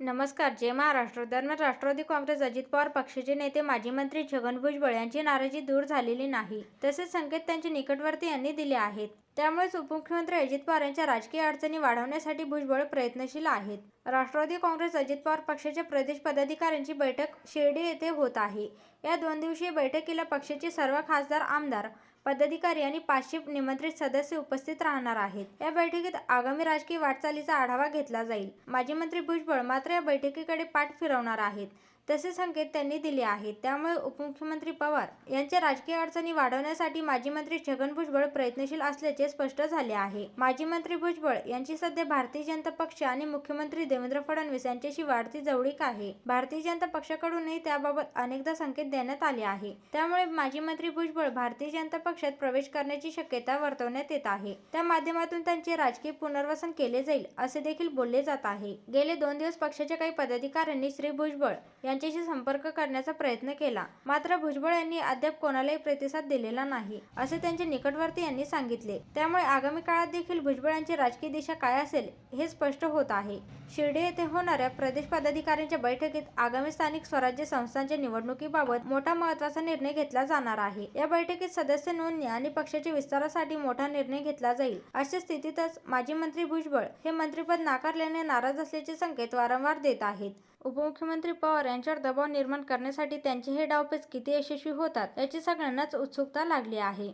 नमस्कार जय महाराष्ट्र. दरम्यान राष्ट्रवादी काँग्रेस अजित पवार पक्षाचे नेते माजी मंत्री छगन भुजबळ यांची नाराजी दूर झालेली नाही तसेच संकेत त्यांचे निकटवर्ती यांनी दिले आहेत. त्यामुळेच उपमुख्यमंत्री अजित पवार यांच्या राजकीय अडचणी वाढवण्यासाठी भुजबळ प्रयत्नशील आहेत. राष्ट्रवादी काँग्रेस अजित पवार पक्षाच्या प्रदेश पदाधिकाऱ्यांची बैठक शिर्डी येथे होत आहे. या दोन दिवसीय बैठकीला पक्षाचे सर्व खासदार आमदार पदाधिकारी आणि पाचशे निमंत्रित सदस्य उपस्थित राहणार आहेत. या बैठकीत आगामी राजकीय वाटचालीचा आढावा घेतला जाईल. माजी मंत्री भुजबळ मात्र या बैठकीकडे पाठ फिरवणार आहेत. तसे संकेत त्यांनी दिले आहेत. त्यामुळे उपमुख्यमंत्री पवार यांच्या राजकीय अडचणी वाढवण्यासाठी माजी मंत्री छगन भुजबळ प्रयत्नशील असल्याचे स्पष्ट झाले आहे. माजी मंत्री भुजबळ यांची सध्या भारतीय जनता पक्ष आणि मुख्यमंत्री देवेंद्र फडणवीस यांच्याशी वाढती जवळीक आहे. भारतीय जनता पक्षाकडूनही त्याबाबत अनेकदा संकेत देण्यात आले आहे. त्यामुळे माजी मंत्री भुजबळ भारतीय जनता पक्ष पक्षात प्रवेश करण्याची शक्यता वर्तवण्यात येत आहे. त्या माध्यमातून त्यांचे राजकीय पुनर्वसन केले जाईल असे देखील बोलले जात आहे. गेले दोन दिवस पक्षाच्या काही पदाधिकाऱ्यांनी श्री भुजबळ यांच्याशी संपर्क करण्याचा प्रयत्न केला. मात्र भुजबळ यांनी अद्याप कोणालाही प्रतिसाद दिलेला नाही असे त्यांचे निकटवर्ती यांनी सांगितले. त्यामुळे आगामी काळात देखील भुजबळ यांची राजकीय दिशा काय असेल हे स्पष्ट होत आहे. शिर्डी येथे होणाऱ्या प्रदेश पदाधिकाऱ्यांच्या बैठकीत आगामी स्थानिक स्वराज्य संस्थांच्या निवडणुकीबाबत मोठा महत्त्वाचा निर्णय घेतला जाणार आहे. या बैठकीत सदस्य नोंदणी आणि पक्षाच्या विस्तारासाठी मोठा निर्णय घेतला जाईल. अशा स्थितीतच माजी मंत्री भुजबळ हे मंत्रिपद नाकारल्याने नाराज असल्याचे संकेत वारंवार देत आहेत. उपमुख्यमंत्री पवार यांच्यावर दबाव निर्माण करण्यासाठी त्यांचे हे डावपेच किती यशस्वी होतात याची सगळ्यांनाच उत्सुकता लागली आहे.